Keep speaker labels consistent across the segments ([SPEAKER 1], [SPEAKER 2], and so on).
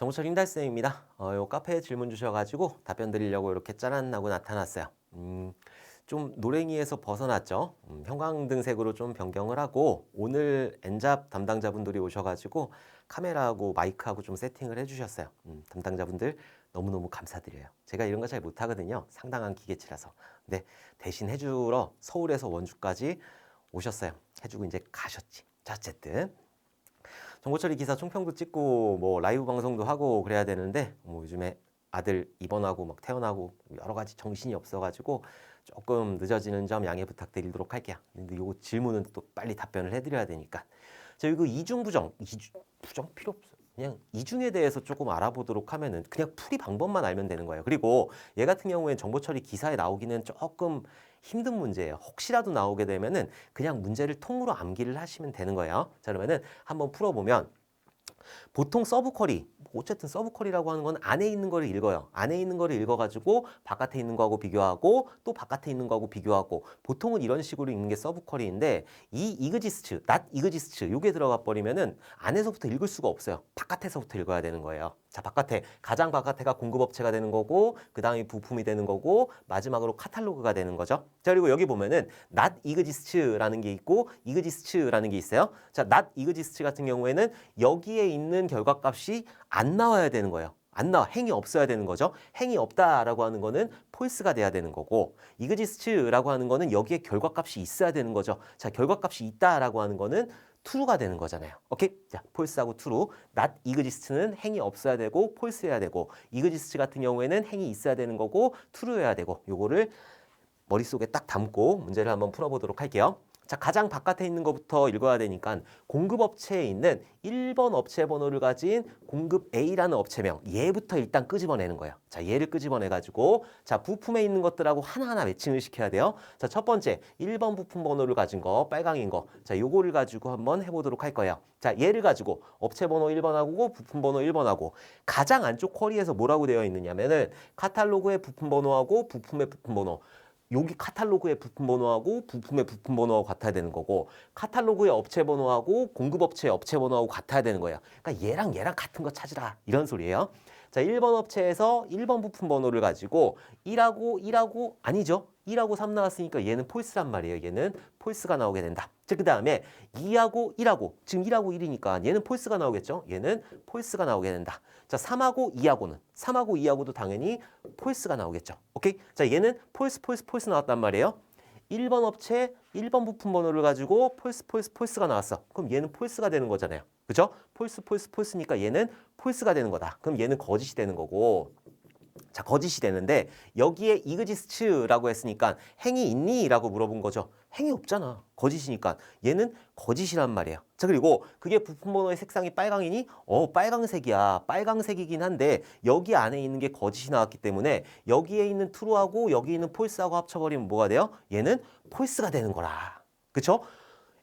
[SPEAKER 1] 정보철 힘달쌤입니다. 어, 요 카페에 질문 주셔가지고 답변 드리려고 이렇게 짜란 하고 나타났어요. 음, 좀 노랭이에서 벗어났죠. 음, 형광등색으로 좀 변경을 하고 오늘 엔잡 담당자분들이 오셔가지고 카메라하고 마이크하고 좀 세팅을 해주셨어요. 음, 담당자분들 너무너무 감사드려요. 제가 이런 거 잘 못하거든요. 상당한 기계치라서. 근데 대신 해주러 서울에서 원주까지 오셨어요. 해주고 이제 가셨지. 자, 어쨌든 정보처리 기사 총평도 찍고 뭐 라이브 방송도 하고 그래야 되는데 뭐 요즘에 아들 입원하고 막 퇴원하고 여러 가지 정신이 없어가지고 조금 늦어지는 점 양해 부탁드리도록 할게요. 근데 요거 질문은 또 빨리 답변을 해드려야 되니까. 자, 이거 이중 부정, 이중 부정 필요 없어요. 그냥 이중에 대해서 조금 알아보도록 하면은 그냥 풀이 방법만 알면 되는 거예요. 그리고 얘 같은 경우에는 정보 처리 기사에 나오기는 조금 힘든 문제예요. 혹시라도 나오게 되면은 그냥 문제를 통으로 암기를 하시면 되는 거예요. 자, 그러면은 한번 풀어보면 보통 서브 쿼리, 어쨌든 서브 쿼리라고 하는 건 안에 있는 거를 읽어요. 안에 있는 거를 읽어가지고 바깥에 있는 거하고 비교하고 또 바깥에 있는 거하고 비교하고 보통은 이런 식으로 읽는 게 서브 쿼리인데 이 이그지스트, not 이그지스트 요게 들어가 버리면은 안에서부터 읽을 수가 없어요. 바깥에서부터 읽어야 되는 거예요. 자, 바깥에 가장 바깥에가 공급업체가 되는 거고 그 다음이 부품이 되는 거고 마지막으로 카탈로그가 되는 거죠. 자, 그리고 여기 보면은 not exist라는 게 있고 exist라는 게 있어요. 자, not exist 같은 경우에는 여기에 있는 결과값이 안 나와야 되는 거예요. 안 나와. 행이 없어야 되는 거죠. 행이 없다라고 하는 거는 폴스가 돼야 되는 거고 exist라고 하는 거는 여기에 결과값이 있어야 되는 거죠. 자, 결과값이 있다라고 하는 거는 true가 되는 거잖아요. 오케이? 자, 폴스하고 true. not exist는 행이 없어야 되고 폴스여야 되고 exist 같은 경우에는 행이 있어야 되는 거고 true여야 되고 요거를 머릿속에 딱 담고 문제를 한번 풀어보도록 할게요. 자, 가장 바깥에 있는 것부터 읽어야 되니까 공급업체에 있는 1번 업체 번호를 가진 공급 A라는 업체명 얘부터 일단 끄집어내는 거예요. 자, 얘를 끄집어내가지고 자, 부품에 있는 것들하고 하나하나 매칭을 시켜야 돼요. 자, 첫 번째 1번 부품 번호를 가진 거 빨강인 거. 자, 요거를 가지고 한번 해보도록 할 거예요. 자, 얘를 가지고 업체 번호 1번하고 부품 번호 1번하고 가장 안쪽 쿼리에서 뭐라고 되어 있느냐면은 카탈로그의 부품 번호하고 부품의 부품 번호 여기 카탈로그의 부품 번호하고 부품의 부품 번호하고 같아야 되는 거고 카탈로그의 업체 번호하고 공급업체의 업체 번호하고 같아야 되는 거예요. 그러니까 얘랑 얘랑 같은 거 찾으라 이런 소리예요. 자, 1번 업체에서 1번 부품 번호를 가지고 1하고 1하고 아니죠. 1하고 3 나왔으니까 얘는 폴스란 말이에요. 얘는 폴스가 나오게 된다. 자, 그 다음에 2하고 1하고 지금 1하고 1이니까 얘는 폴스가 나오겠죠. 얘는 폴스가 나오게 된다. 자, 3하고 2하고는 3하고 2하고도 당연히 폴스가 나오겠죠. 오케이? 자, 얘는 폴스 폴스 폴스 나왔단 말이에요. 1번 업체 1번 부품 번호를 가지고 폴스 폴스 폴스가 나왔어. 그럼 얘는 폴스가 되는 거잖아요. 그죠? 폴스 폴스 폴스니까 얘는 폴스가 되는 거다. 그럼 얘는 거짓이 되는 거고 자, 거짓이 되는데 여기에 이그지스트라고 했으니까 행이 있니? 라고 물어본 거죠. 행이 없잖아. 거짓이니까. 얘는 거짓이란 말이에요. 자, 그리고 그게 부품 번호의 색상이 빨강이니? 어, 빨강색이야. 빨강색이긴 한데 여기 안에 있는 게 거짓이 나왔기 때문에 여기에 있는 트루하고 여기 있는 폴스하고 합쳐버리면 뭐가 돼요? 얘는 폴스가 되는 거라. 그쵸?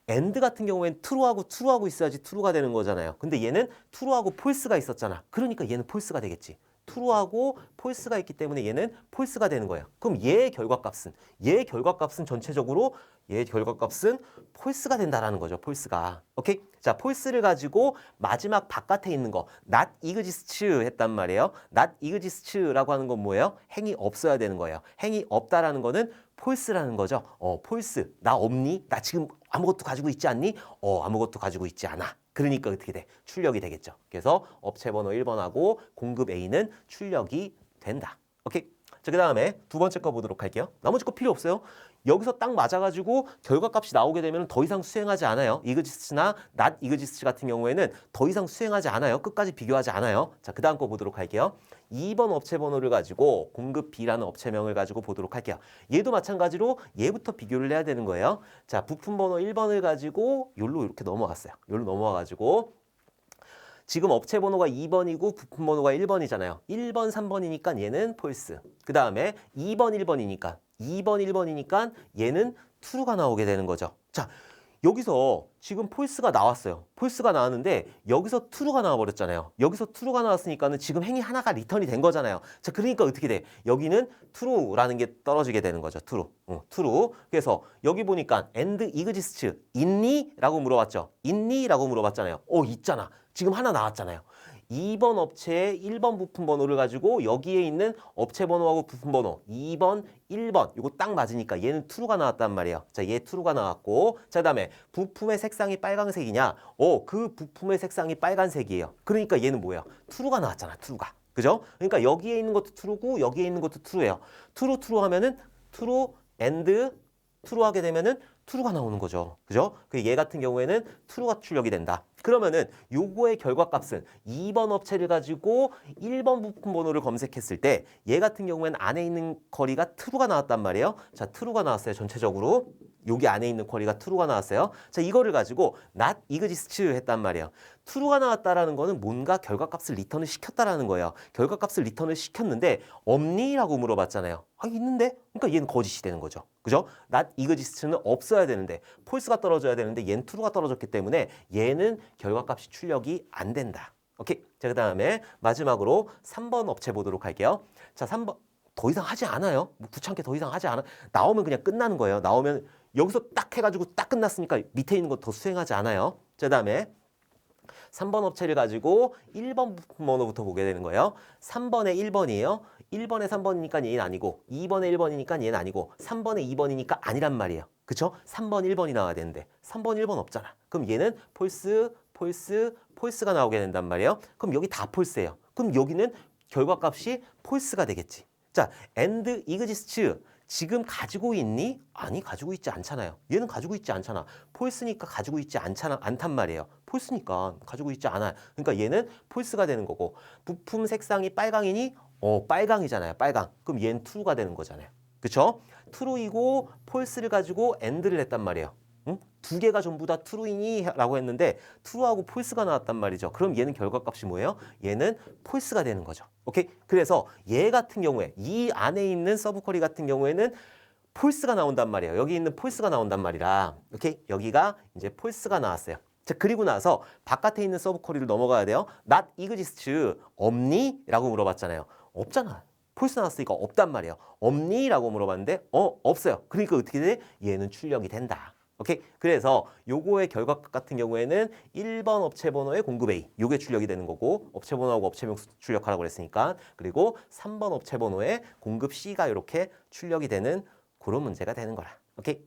[SPEAKER 1] 엔드 같은 경우엔 트루하고 트루하고 있어야지 트루가 되는 거잖아요. 근데 얘는 트루하고 폴스가 있었잖아. 그러니까 얘는 폴스가 되겠지. 트루하고 폴스가 있기 때문에 얘는 폴스가 되는 거예요. 그럼 얘의 결과값은 얘의 결과값은 전체적으로 얘의 결과값은 폴스가 된다라는 거죠. 폴스가. 오케이? 자, 폴스를 가지고 마지막 바깥에 있는 거 not exist 했단 말이에요. not exist라고 하는 건 뭐예요? 행이 없어야 되는 거예요. 행이 없다라는 거는 폴스라는 거죠. 어, 폴스. 나 없니? 나 지금 아무것도 가지고 있지 않니? 어, 아무것도 가지고 있지 않아. 그러니까 어떻게 돼? 출력이 되겠죠. 그래서 업체 번호 1번하고 공급 A는 출력이 된다. 오케이. 자, 그 다음에 두 번째 거 보도록 할게요. 나머지 거 필요 없어요. 여기서 딱 맞아가지고 결과값이 나오게 되면 더 이상 수행하지 않아요. 이그지스나 not 이그지스 같은 경우에는 더 이상 수행하지 않아요. 끝까지 비교하지 않아요. 자, 그 다음 거 보도록 할게요. 2번 업체 번호를 가지고 공급 B라는 업체명을 가지고 보도록 할게요. 얘도 마찬가지로 얘부터 비교를 해야 되는 거예요. 자, 부품 번호 1번을 가지고 요로 이렇게 넘어갔어요. 요로 넘어와 가지고 지금 업체 번호가 2번이고 부품 번호가 1번이잖아요. 1번, 3번이니까 얘는 폴스. 그 다음에 2번, 1번이니까 2번, 1번이니까 얘는 true가 나오게 되는 거죠. 자, 여기서 지금 폴스가 나왔어요. 폴스가 나왔는데 여기서 true가 나와버렸잖아요. 여기서 true가 나왔으니까는 지금 행위 하나가 리턴이 된 거잖아요. 자, 그러니까 어떻게 돼? 여기는 true라는 게 떨어지게 되는 거죠. true. 어, true. 그래서 여기 보니까 and exist 있니? 라고 물어봤죠. 있니? 라고 물어봤잖아요. 어, 있잖아. 지금 하나 나왔잖아요. 2번 업체의 1번 부품 번호를 가지고 여기에 있는 업체 번호하고 부품 번호 2번, 1번 이거 딱 맞으니까 얘는 true가 나왔단 말이에요. 자, 얘 true가 나왔고 자, 그다음에 부품의 색상이 빨강색이냐? 어, 그 부품의 색상이 빨간색이에요. 그러니까 얘는 뭐예요? true가 나왔잖아, true가. 그죠? 그러니까 여기에 있는 것도 true고 여기에 있는 것도 true예요. true, true 하면은 true and true 하게 되면은 true가 나오는 거죠. 그죠? 그 얘 같은 경우에는 true가 출력이 된다. 그러면은 요거의 결과값은 2번 업체를 가지고 1번 부품 번호를 검색했을 때 얘 같은 경우에는 안에 있는 거리가 true가 나왔단 말이에요. 자, true가 나왔어요. 전체적으로. 여기 안에 있는 거리가 true가 나왔어요. 자, 이거를 가지고 not exists 했단 말이에요. true가 나왔다라는 거는 뭔가 결과값을 리턴을 시켰다라는 거예요. 결과값을 리턴을 시켰는데 없니라고 물어봤잖아요. 아, 있는데? 그러니까 얘는 거짓이 되는 거죠. 그죠? not exists는 없어야 되는데 false가 떨어져야 되는데 얘는 true가 떨어졌기 때문에 얘는 결과값이 출력이 안 된다. 오케이. 자, 그다음에 마지막으로 3번 업체 보도록 할게요. 자, 3번 더 이상 하지 않아요. 뭐 귀찮게 더 이상 하지 않아. 나오면 그냥 끝나는 거예요. 나오면 여기서 딱 해가지고 딱 끝났으니까 밑에 있는 거 더 수행하지 않아요. 자, 그다음에 3번 업체를 가지고 1번 부품 번호부터 보게 되는 거예요. 3번에 1번이에요. 1번에 3번이니까 얘는 아니고 2번에 1번이니까 얘는 아니고 3번에 2번이니까 아니란 말이에요. 그쵸? 3번 1번이 나와야 되는데 3번 1번 없잖아. 그럼 얘는 폴스, 폴스, 폴스가 나오게 된단 말이에요. 그럼 여기 다 폴스예요. 그럼 여기는 결과값이 폴스가 되겠지. 자, and exists 지금 가지고 있니? 아니 가지고 있지 않잖아요. 얘는 가지고 있지 않잖아. 폴스니까 가지고 있지 않잖아 않단 말이에요. 폴스니까 가지고 있지 않아. 그러니까 얘는 폴스가 되는 거고 부품 색상이 빨강이니? 어 빨강이잖아요. 빨강. 그럼 얘는 true가 되는 거잖아요. 그쵸? true이고 폴스를 가지고 and를 했단 말이에요. 응? 두 개가 전부 다 true이니? 라고 했는데 true하고 false가 나왔단 말이죠. 그럼 얘는 결과값이 뭐예요? 얘는 false가 되는 거죠. 오케이? 그래서 얘 같은 경우에 이 안에 있는 서브쿼리 같은 경우에는 false가 나온단 말이에요. 여기 있는 false가 나온단 말이라. 오케이? 여기가 이제 false가 나왔어요. 자, 그리고 나서 바깥에 있는 서브쿼리를 넘어가야 돼요. not exists 없니? 라고 물어봤잖아요. 없잖아. 폴스 나왔으니까 없단 말이에요. 없니? 라고 물어봤는데 어 없어요. 그러니까 어떻게 돼? 얘는 출력이 된다. 오케이? 그래서 요거의 결과 같은 경우에는 1번 업체 번호의 공급 A 요게 출력이 되는 거고 업체 번호하고 업체명 출력하라고 그랬으니까 그리고 3번 업체 번호의 공급 C가 이렇게 출력이 되는 그런 문제가 되는 거라. 오케이?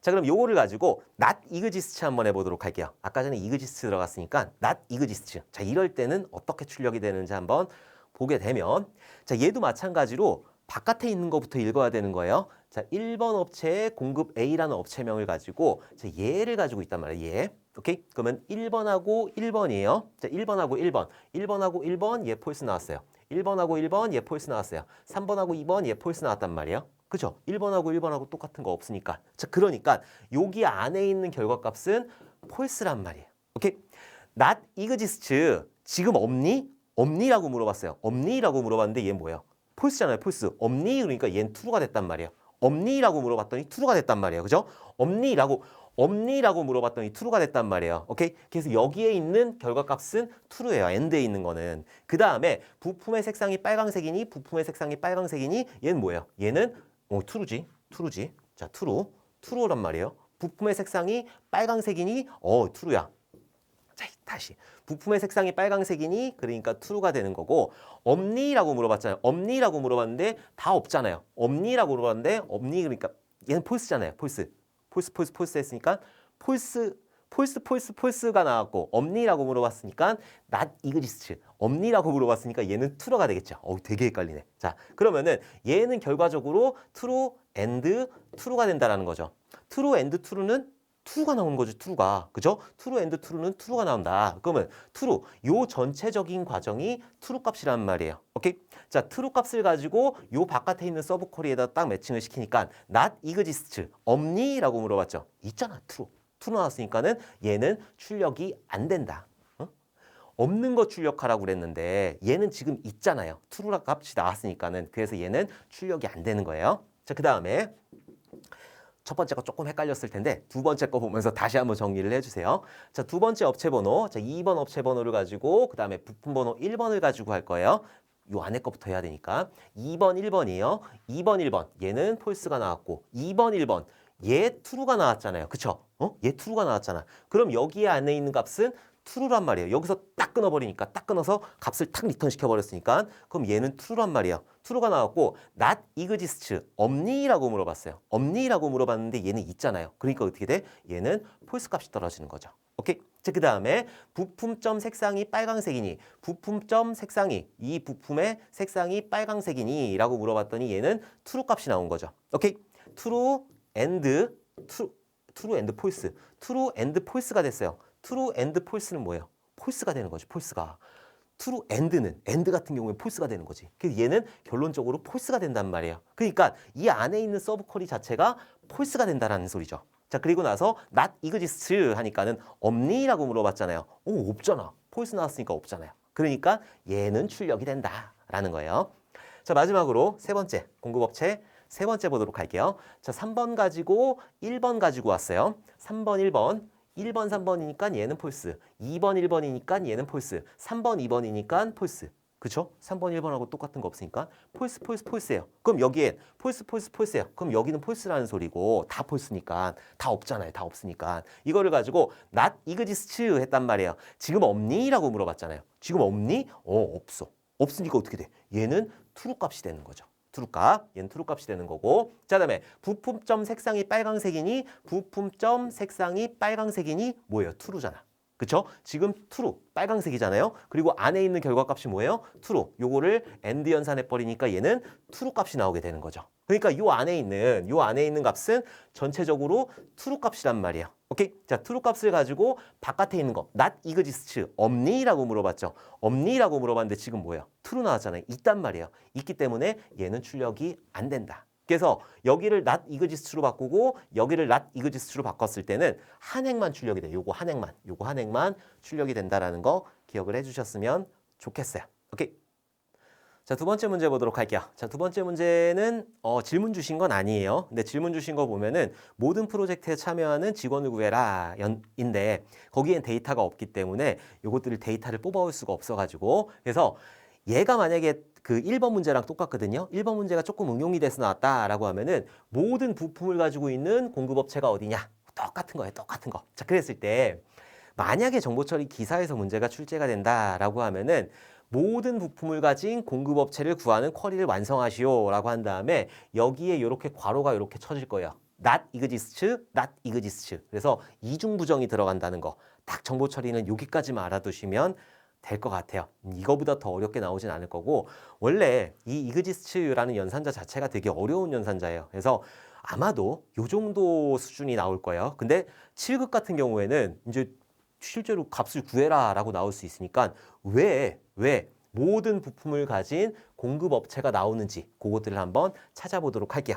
[SPEAKER 1] 자 그럼 요거를 가지고 not exists 한번 해보도록 할게요. 아까 전에 exists 들어갔으니까 not exists. 자 이럴 때는 어떻게 출력이 되는지 한번 보게 되면 자 얘도 마찬가지로 바깥에 있는 것부터 읽어야 되는 거예요. 자 1번 업체의 공급 A라는 업체명을 가지고 자 얘를 가지고 있단 말이에요. 얘. 오케이? 그러면 1번하고 1번이에요. 자 1번하고 1번. 1번하고 1번 얘 폴스 나왔어요. 1번하고 1번 얘 폴스 나왔어요. 3번하고 2번 얘 폴스 나왔단 말이에요. 그죠? 1번하고 1번하고 똑같은 거 없으니까. 자, 그러니까 여기 안에 있는 결과값은 폴스란 말이에요. 오케이? not exists 지금 없니? 없니라고 물어봤어요. 없니라고 물어봤는데 얘 뭐예요? 폴스잖아요. 폴스. 없니? 그러니까 얘는 true가 됐단 말이에요. 없니라고 물어봤더니 true가 됐단 말이에요. 그죠? 없니라고 없니라고 물어봤더니 true가 됐단 말이에요. 오케이? 그래서 여기에 있는 결과값은 true예요. end에 있는 거는. 그 다음에 부품의 색상이 빨강색이니 부품의 색상이 빨강색이니 얘는 뭐예요? 얘는 어, true지. true지. 자, true. true란 말이에요. 부품의 색상이 빨강색이니 어, true야. 자, 다시. 부품의 색상이 빨강색이니 그러니까 true가 되는 거고 없니라고 물어봤잖아요. 없니라고 물어봤는데 다 없잖아요. 없니라고 물어봤는데 없니 그러니까 얘는 폴스잖아요. 폴스. 폴스 폴스 폴스 했으니까 폴스 폴스 폴스 폴스가 나왔고 없니라고 물어봤으니까 not exists. 없니라고 물어봤으니까 얘는 true가 되겠죠. 어, 되게 헷갈리네. 자, 그러면은 얘는 결과적으로 true and true가 된다라는 거죠. true and true는 true가 나오는 거죠. true가. 그죠? true and true는 true가 나온다. 그러면 true 요 전체적인 과정이 true 값이란 말이에요. 오케이? 자, true 값을 가지고 요 바깥에 있는 서브 쿼리에다 딱 매칭을 시키니까 not exists 없니라고 물어봤죠. 있잖아. true. true 나왔으니까는 얘는 출력이 안 된다. 어? 없는 거 출력하라고 그랬는데 얘는 지금 있잖아요. true 값이 나왔으니까는 그래서 얘는 출력이 안 되는 거예요. 자, 그 다음에 첫 번째 거 조금 헷갈렸을 텐데 두 번째 거 보면서 다시 한번 정리를 해주세요. 자, 두 번째 업체 번호, 자, 2번 업체 번호를 가지고 그 다음에 부품 번호 1번을 가지고 할 거예요. 요 안에 거부터 해야 되니까 2번 1번이에요. 2번 1번 얘는 폴스가 나왔고 2번 1번 얘 true가 나왔잖아요. 그쵸? 어? 얘 true가 나왔잖아. 그럼 여기에 안에 있는 값은 true란 말이에요. 여기서 딱 끊어버리니까 딱 끊어서 값을 탁 리턴 시켜버렸으니까 그럼 얘는 true란 말이에요. true가 나왔고 not exists 없니라고 물어봤어요. 없니라고 물어봤는데 얘는 있잖아요. 그러니까 어떻게 돼? 얘는 false 값이 떨어지는 거죠. 오케이. 자, 그 다음에 부품점 색상이 빨강색이니 부품점 색상이 이 부품의 색상이 빨강색이니 라고 물어봤더니 얘는 true 값이 나온 거죠. 오케이. true and true, true and false. true and false가 됐어요. True and false는 뭐예요? false가 되는 거죠. false가. true and는 and 같은 경우에 false가 되는 거지. 그래서 얘는 결론적으로 false가 된단 말이에요. 그러니까 이 안에 있는 서브 쿼리 자체가 false가 된다라는 소리죠. 자 그리고 나서 not exists 하니까는 없니라고 물어봤잖아요. 오 없잖아. false 나왔으니까 없잖아요. 그러니까 얘는 출력이 된다라는 거예요. 자 마지막으로 세 번째 공급업체 세 번째 보도록 할게요. 자 3번 가지고 1번 가지고 왔어요. 3번 1번 1번 3번이니까 얘는 폴스 2번 1번이니까 얘는 폴스 3번 2번이니까 폴스 그쵸? 3번 1번하고 똑같은 거 없으니까 폴스 폴스 폴스예요. 그럼 여기엔 폴스 폴스 폴스예요. 그럼 여기는 폴스라는 소리고 다 폴스니까 다 없잖아요. 다 없으니까. 이거를 가지고 not exists 했단 말이에요. 지금 없니? 라고 물어봤잖아요. 지금 없니? 어 없어. 없으니까 어떻게 돼? 얘는 true 값이 되는 거죠 트루값, 얘는 트루값이 되는 거고 자 다음에 부품점 색상이 빨강색이니 부품점 색상이 빨강색이니 뭐예요? 트루잖아 그쵸? 지금 트루, 빨강색이잖아요 그리고 안에 있는 결과값이 뭐예요? 트루, 요거를 엔드 연산해버리니까 얘는 트루 값이 나오게 되는 거죠 그러니까 요 안에 있는 요 안에 있는 값은 전체적으로 트루 값이란 말이에요 오케이? 자, 트루 값을 가지고 바깥에 있는 거 not exists 없니 라고 물어봤죠. 없니 라고 물어봤는데 지금 뭐예요? true 나왔잖아요. 있단 말이에요. 있기 때문에 얘는 출력이 안 된다. 그래서 여기를 not exists로 바꾸고 여기를 not exists로 바꿨을 때는 한 행만 출력이 돼. 요거 한 행만. 요거 한 행만 출력이 된다라는 거 기억을 해 주셨으면 좋겠어요. 오케이? 자, 두 번째 문제 보도록 할게요. 자, 두 번째 문제는 어, 질문 주신 건 아니에요. 근데 질문 주신 거 보면은 모든 프로젝트에 참여하는 직원을 구해라 연 인데 거기엔 데이터가 없기 때문에 요것들을 데이터를 뽑아올 수가 없어가지고 그래서 얘가 만약에 그 1번 문제랑 똑같거든요. 1번 문제가 조금 응용이 돼서 나왔다라고 하면은 모든 부품을 가지고 있는 공급업체가 어디냐? 똑같은 거예요. 똑같은 거. 자, 그랬을 때 만약에 정보처리 기사에서 문제가 출제가 된다라고 하면은 모든 부품을 가진 공급업체를 구하는 쿼리를 완성하시오라고 한 다음에 여기에 이렇게 괄호가 이렇게 쳐질 거예요. not exists, not exists. 그래서 이중 부정이 들어간다는 거. 딱 정보 처리는 여기까지만 알아두시면 될 것 같아요. 이거보다 더 어렵게 나오진 않을 거고 원래 이 exists라는 연산자 자체가 되게 어려운 연산자예요. 그래서 아마도 요 정도 수준이 나올 거예요. 근데 7급 같은 경우에는 이제 실제로 값을 구해라라고 나올 수 있으니까 왜, 왜 모든 부품을 가진 공급업체가 나오는지 그것들을 한번 찾아보도록 할게요.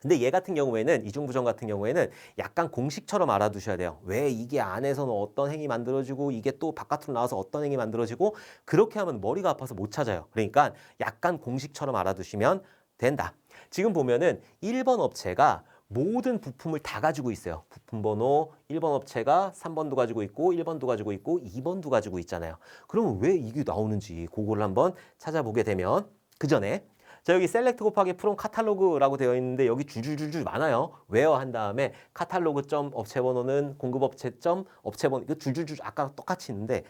[SPEAKER 1] 근데 얘 같은 경우에는 이중부정 같은 경우에는 약간 공식처럼 알아두셔야 돼요. 왜 이게 안에서는 어떤 행이 만들어지고 이게 또 바깥으로 나와서 어떤 행이 만들어지고 그렇게 하면 머리가 아파서 못 찾아요. 그러니까 약간 공식처럼 알아두시면 된다. 지금 보면은 1번 업체가 모든 부품을 다 가지고 있어요. 부품 번호 1번 업체가 3번도 가지고 있고 1번도 가지고 있고 2번도 가지고 있잖아요. 그러면 왜 이게 나오는지 그거를 한번 찾아보게 되면 그 전에 자 여기 셀렉트 곱하기 프롬 카탈로그라고 되어 있는데 여기 줄줄줄줄 많아요. 웨어 한 다음에 카탈로그 점 업체 번호는 공급 업체 점 업체 번호 이거 줄줄줄 아까 똑같이 있는데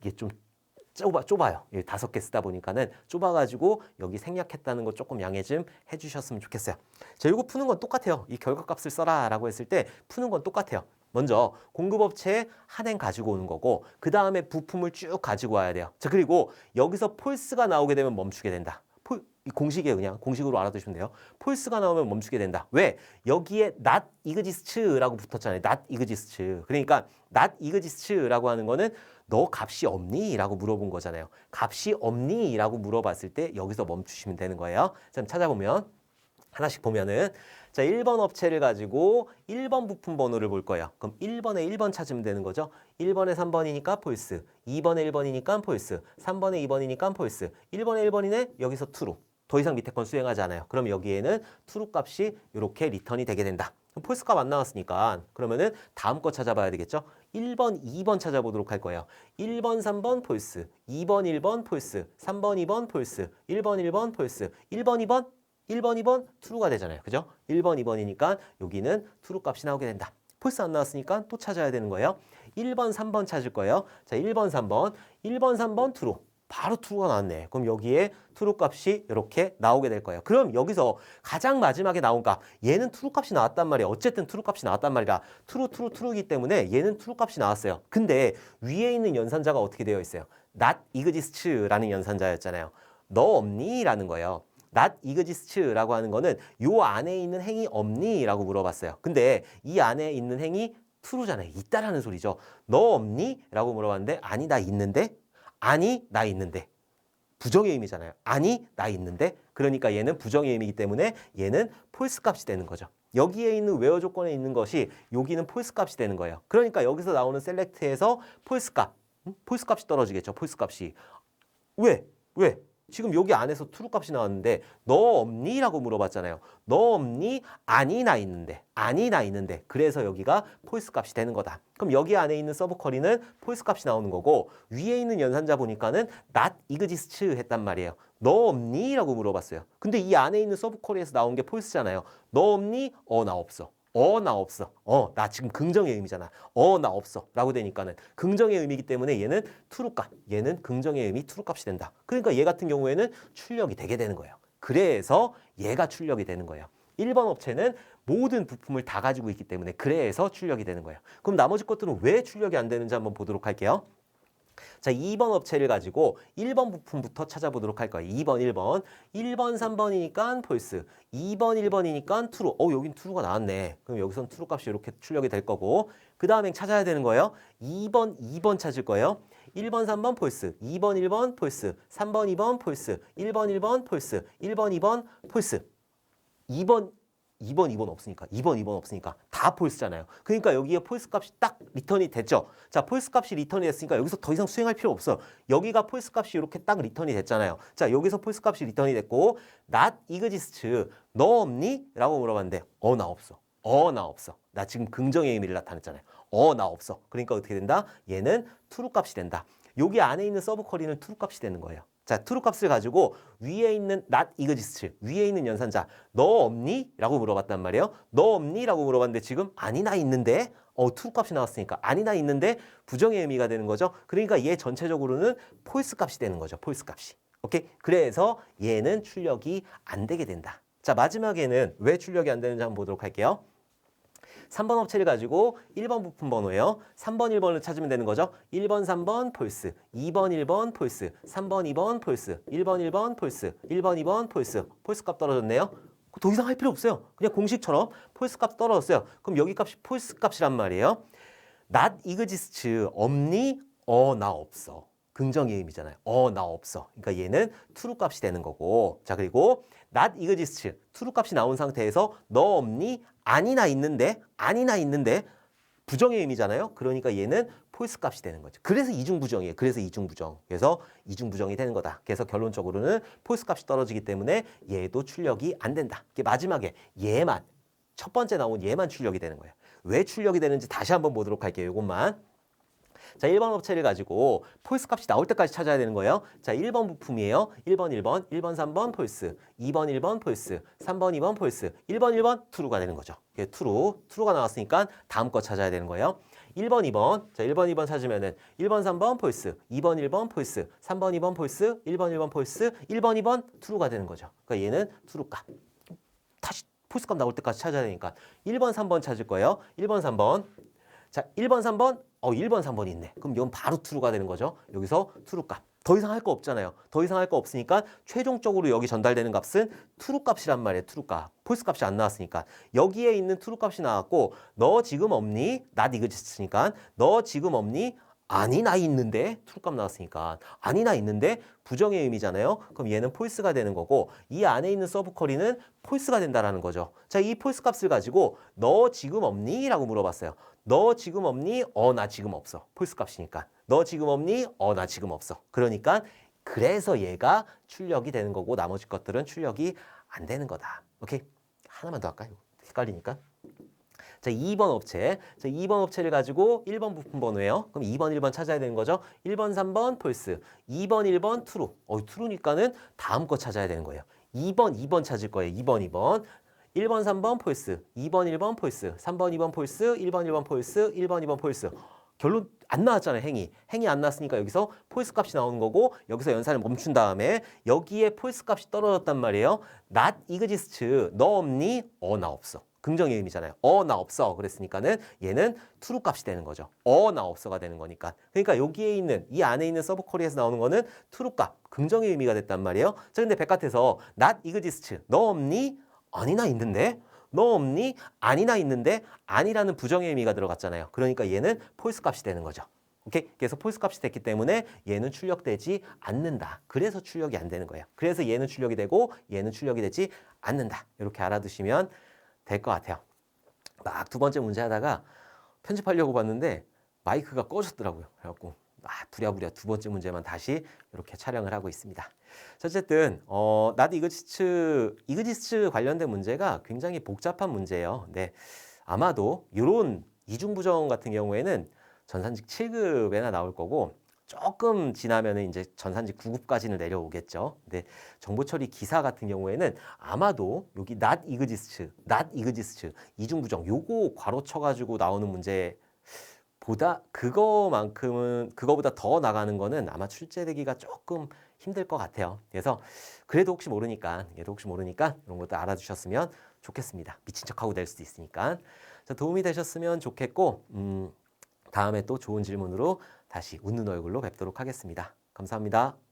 [SPEAKER 1] 이게 좀 좁아, 좁아요. 예, 다섯 개 쓰다 보니까는 좁아가지고 여기 생략했다는 거 조금 양해 좀 해주셨으면 좋겠어요. 자, 이거 푸는 건 똑같아요. 이 결과값을 써라 라고 했을 때 푸는 건 똑같아요. 먼저 공급업체에 한행 가지고 오는 거고 그 다음에 부품을 쭉 가지고 와야 돼요. 자 그리고 여기서 폴스가 나오게 되면 멈추게 된다. 폴, 이 공식에 그냥 공식으로 알아두시면 돼요. 폴스가 나오면 멈추게 된다. 왜? 여기에 not exists라고 붙었잖아요. not exists. 그러니까 not exists라고 하는 거는 너 값이 없니? 라고 물어본 거잖아요. 값이 없니? 라고 물어봤을 때 여기서 멈추시면 되는 거예요. 자, 찾아보면 하나씩 보면은 자, 1번 업체를 가지고 1번 부품 번호를 볼 거예요. 그럼 1번에 1번 찾으면 되는 거죠. 1번에 3번이니까 폴스, 2번에 1번이니까 폴스, 3번에 2번이니까 폴스, 1번에 1번이네 여기서 true. 더 이상 밑에 건 수행하지 않아요. 그럼 여기에는 true 값이 이렇게 리턴이 되게 된다. 폴스 값 안 나왔으니까 그러면은 다음 거 찾아봐야 되겠죠. 1번, 2번 찾아보도록 할 거예요. 1번, 3번 폴스, 2번, 1번 폴스, 3번, 2번 폴스, 1번, 1번 폴스, 1번, 2번 1번, 2번 true가 되잖아요. 그죠? 1번, 2번이니까 여기는 true 값이 나오게 된다. 폴스 안 나왔으니까 또 찾아야 되는 거예요. 1번, 3번 찾을 거예요. 자, 1번, 3번. 1번, 3번 true. 바로 true가 나왔네. 그럼 여기에 true 값이 이렇게 나오게 될 거예요. 그럼 여기서 가장 마지막에 나온 값, 얘는 true 값이 나왔단 말이에요. 어쨌든 true 값이 나왔단 말이라 true, true, true이기 때문에 얘는 true 값이 나왔어요. 근데 위에 있는 연산자가 어떻게 되어 있어요? not exist라는 연산자였잖아요. 너 없니? 라는 거예요. not exist라고 하는 거는 요 안에 있는 행이 없니? 라고 물어봤어요. 근데 이 안에 있는 행이 true잖아요. 있다라는 소리죠. 너 없니? 라고 물어봤는데 아니 나 있는데 아니 나 있는데 부정의 의미잖아요. 아니 나 있는데 그러니까 얘는 부정의 의미이기 때문에 얘는 폴스 값이 되는 거죠. 여기에 있는 웨어 조건에 있는 것이 여기는 폴스 값이 되는 거예요. 그러니까 여기서 나오는 셀렉트에서 폴스 값, 음? 폴스 값이 떨어지겠죠. 폴스 값이 왜? 왜? 지금 여기 안에서 트루 값이 나왔는데 너 없니? 라고 물어봤잖아요. 너 없니? 아니 나 있는데 아니 나 있는데 그래서 여기가 폴스 값이 되는 거다. 그럼 여기 안에 있는 서브 쿼리는 폴스 값이 나오는 거고 위에 있는 연산자 보니까는 not exist 했단 말이에요. 너 없니? 라고 물어봤어요. 근데 이 안에 있는 서브 쿼리에서 나온 게 폴스잖아요. 너 없니? 어 나 없어. 어, 나 없어. 어, 나 지금 긍정의 의미잖아. 어, 나 없어. 라고 되니까는 긍정의 의미이기 때문에 얘는 트루 값. 얘는 긍정의 의미 트루 값이 된다. 그러니까 얘 같은 경우에는 출력이 되게 되는 거예요. 그래서 얘가 출력이 되는 거예요. 1번 업체는 모든 부품을 다 가지고 있기 때문에 그래서 출력이 되는 거예요. 그럼 나머지 것들은 왜 출력이 안 되는지 한번 보도록 할게요. 자, 2번 업체를 가지고 1번 부품부터 찾아보도록 할 거예요. 2번, 1번. 1번, 3번이니까 폴스. 2번, 1번이니까 트루. 어, 여긴 트루가 나왔네. 그럼 여기선 트루 값이 이렇게 출력이 될 거고. 그 다음에 찾아야 되는 거예요. 2번, 2번 찾을 거예요. 1번, 3번 폴스. 2번, 1번 폴스. 3번, 2번 폴스. 1번, 1번 폴스. 1번, 2번 폴스. 2번, 2번, 2번 없으니까 2번, 2번 없으니까 다 폴스잖아요. 그러니까 여기에 폴스 값이 딱 리턴이 됐죠. 자, 폴스 값이 리턴이 됐으니까 여기서 더 이상 수행할 필요 없어. 여기가 폴스 값이 이렇게 딱 리턴이 됐잖아요. 자, 여기서 폴스 값이 리턴이 됐고 not exist 너 없니? 라고 물어봤는데 어, 나 없어. 어, 나 없어. 나 지금 긍정의 의미를 나타냈잖아요. 어, 나 없어. 그러니까 어떻게 된다? 얘는 true 값이 된다. 여기 안에 있는 서브 쿼리는 true 값이 되는 거예요. 자, true 값을 가지고 위에 있는 not exist, 위에 있는 연산자, 너 없니? 라고 물어봤단 말이에요. 너 없니? 라고 물어봤는데 지금 아니 나 있는데 어, true 값이 나왔으니까 아니 나 있는데 부정의 의미가 되는 거죠. 그러니까 얘 전체적으로는 false 값이 되는 거죠. false 값이. 오케이? 그래서 얘는 출력이 안 되게 된다. 자, 마지막에는 왜 출력이 안 되는지 한번 보도록 할게요. 3번 업체를 가지고 1번 부품 번호예요. 3번, 1번을 찾으면 되는 거죠. 1번, 3번 폴스, 2번, 1번 폴스, 3번, 2번 폴스, 1번, 1번 폴스, 1번, 2번 폴스. 폴스 값 떨어졌네요. 더 이상 할 필요 없어요. 그냥 공식처럼 폴스 값 떨어졌어요. 그럼 여기 값이 폴스 값이란 말이에요. not exist 없니? 어, 나 없어. 긍정의 의미잖아요. 어, 나 없어. 그러니까 얘는 true 값이 되는 거고. 자, 그리고 not exist true 값이 나온 상태에서 너 없니? 아니 나 있는데 아니 나 있는데 부정의 의미잖아요. 그러니까 얘는 폴스 값이 되는 거죠. 그래서 이중 부정이에요. 그래서 이중 부정. 그래서 이중 부정이 되는 거다. 그래서 결론적으로는 폴스 값이 떨어지기 때문에 얘도 출력이 안 된다. 이게 마지막에 얘만 첫 번째 나온 얘만 출력이 되는 거예요. 왜 출력이 되는지 다시 한번 보도록 할게요. 이것만. 자, 1번 업체를 가지고 폴스 값이 나올 때까지 찾아야 되는 거예요. 자, 1번 부품이에요. 1번, 1번, 1번, 3번 폴스, 2번, 1번 폴스, 3번, 2번 폴스, 1번, 1번 트루가 되는 거죠. 이게 트루, 트루가 나왔으니까 다음 거 찾아야 되는 거예요. 1번, 2번. 자, 1번, 2번 찾으면은 1번, 3번 폴스, 2번, 1번 폴스, 3번, 2번 폴스, 1번, 1번 폴스, 1번, 2번 트루가 되는 거죠. 그러니까 얘는 트루 값. 다시 폴스 값 나올 때까지 찾아야 되니까 1번, 3번 찾을 거예요. 1번, 3번. 자, 1번, 3번. 어, 1번, 3번이 있네. 그럼 이건 바로 true가 되는 거죠. 여기서 true 값. 더 이상 할 거 없잖아요. 더 이상 할 거 없으니까 최종적으로 여기 전달되는 값은 true 값이란 말이에요. true 값. false 값이 안 나왔으니까. 여기에 있는 true 값이 나왔고 너 지금 없니? not exist으니까 너 지금 없니? 아니 나 있는데 true 값 나왔으니까 아니 나 있는데 부정의 의미잖아요. 그럼 얘는 false가 되는 거고 이 안에 있는 서브 쿼리는 false가 된다라는 거죠. 자, 이 false 값을 가지고 너 지금 없니? 라고 물어봤어요. 너 지금 없니? 어, 나 지금 없어. 폴스 값이니까. 너 지금 없니? 어, 나 지금 없어. 그러니까 그래서 얘가 출력이 되는 거고 나머지 것들은 출력이 안 되는 거다. 오케이? 하나만 더 할까요? 헷갈리니까. 자, 2번 업체. 자, 2번 업체를 가지고 1번 부품 번호예요. 그럼 2번, 1번 찾아야 되는 거죠. 1번, 3번 폴스. 2번, 1번 트루. 어, 트루니까는 다음 거 찾아야 되는 거예요. 2번, 2번 찾을 거예요. 2번, 2번. 1번, 3번 폴스, 2번, 1번 폴스, 3번, 2번 폴스, 1번, 1번 폴스, 1번, 2번 폴스. 결론 안 나왔잖아요, 행이. 행이 안 나왔으니까 여기서 폴스 값이 나오는 거고 여기서 연산을 멈춘 다음에 여기에 폴스 값이 떨어졌단 말이에요. not exists. 너 없니? 어, 나 없어. 긍정의 의미잖아요. 어, 나 없어. 그랬으니까는 얘는 true 값이 되는 거죠. 어, 나 없어가 되는 거니까. 그러니까 여기에 있는 이 안에 있는 서브 쿼리에서 나오는 거는 true 값, 긍정의 의미가 됐단 말이에요. 자, 근데 백같에서 not exists. 너 없니? 아니나 있는데. 너 없니? 아니나 있는데 아니라는 부정의 의미가 들어갔잖아요. 그러니까 얘는 폴스 값이 되는 거죠. 오케이? 그래서 폴스 값이 됐기 때문에 얘는 출력되지 않는다. 그래서 출력이 안 되는 거예요. 그래서 얘는 출력이 되고 얘는 출력이 되지 않는다. 이렇게 알아두시면 될 것 같아요. 막 두 번째 문제 하다가 편집하려고 봤는데 마이크가 꺼졌더라고요. 그래갖고 아, 부랴부랴 두 번째 문제만 다시 이렇게 촬영을 하고 있습니다. 자, 어쨌든 어, 나도 이그지츠 이그지츠 관련된 문제가 굉장히 복잡한 문제예요. 네, 아마도 이런 이중 부정 같은 경우에는 전산직 7급에나 나올 거고 조금 지나면은 이제 전산직 9급까지는 내려오겠죠. 근데 정보 처리 기사 같은 경우에는 아마도 여기 not exists, not exists 이중 부정 요거 괄호 쳐 가지고 나오는 문제 보다 그거만큼은 그거보다 더 나가는 거는 아마 출제되기가 조금 힘들 것 같아요. 그래서 그래도 혹시 모르니까 얘도 혹시 모르니까 이런 것도 알아주셨으면 좋겠습니다. 미친 척하고 낼 수도 있으니까 자, 도움이 되셨으면 좋겠고 음, 다음에 또 좋은 질문으로 다시 웃는 얼굴로 뵙도록 하겠습니다. 감사합니다.